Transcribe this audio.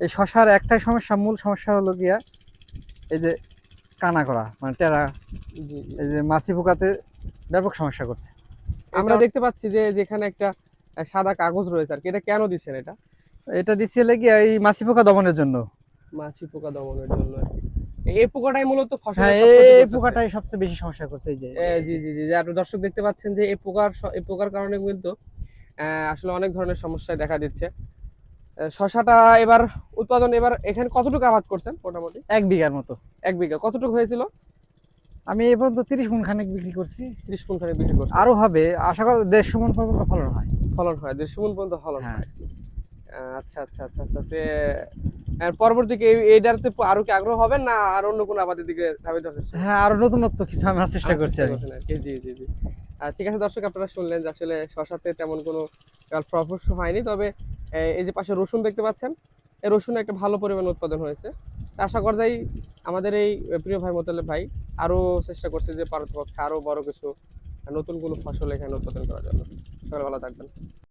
এই শশার একটাই সমস্যা মূল সমস্যা হলো গিয়া এই যে কানা করা মানে টেরা। এই যে মাছি পোকাতে ব্যাপক সমস্যা করছে। আমরা দেখতে পাচ্ছি যে যেখানে একটা সাদা কাগজ রয়েছে আর কি এটা কেন দিচ্ছেন এটা? এটা দিচ্ছে গিয়া এই মাছি পোকা দমনের জন্য। মাছি পোকা দমনের জন্য এই পোকাটাই মূলত হ্যাঁ এই পোকাটাই সবচেয়ে বেশি সমস্যা করছে এই যে। জি জি জি আপনি দর্শক দেখতে পাচ্ছেন যে এই পোকার এই পোকার কারণে কিন্তু আহ, আসলে অনেক ধরনের সমস্যায় দেখা দিচ্ছে। শশাটা এবার উৎপাদন এবার এখানে কতটুকু আবাদ করছেন মোটামুটি? এক বিঘার মতো। এক বিঘা। কতটুকু হয়েছিল? আমি এই পর্যন্ত তিরিশ মন খানেক বিক্রি করছি। ত্রিশ কোন খানে বিক্রি করছেন। আরও হবে। আশা করি দেড়শো মন পর্যন্ত ফলন হয়। ফলন হয়। দেড়শো মন পর্যন্ত ফলন হ্যাঁ। হয়। আচ্ছা আচ্ছা আচ্ছা আচ্ছা আর পরবর্তীকে এই- এইটাতে আরও কি আগ্রহ হবেন না আর অন্য কোনো আবাদের দিকে ধাবিত হ্যাঁ আরও নতুনত্ব কিছু আনার চেষ্টা করছি। জি জি জি। আর ঠিক আছে দর্শক আপনারা শুনলেন যে আসলে শশাতে তেমন কোনো প্রফিট হয়নি। তবে এ, এই যে পাশে রসুন দেখতে পাচ্ছেন এই রসুন একটা ভালো পরিমাণ উৎপাদন হয়েছে। আশা করা যায় আমাদের এই প্রিয় ভাই মোতালেব ভাই আরও চেষ্টা করছে যে পারতপক্ষে আরও বড় কিছু নতুন কোনো ফসল এখানে উৎপাদন করার জন্য। সকাল ভালো থাকবেন।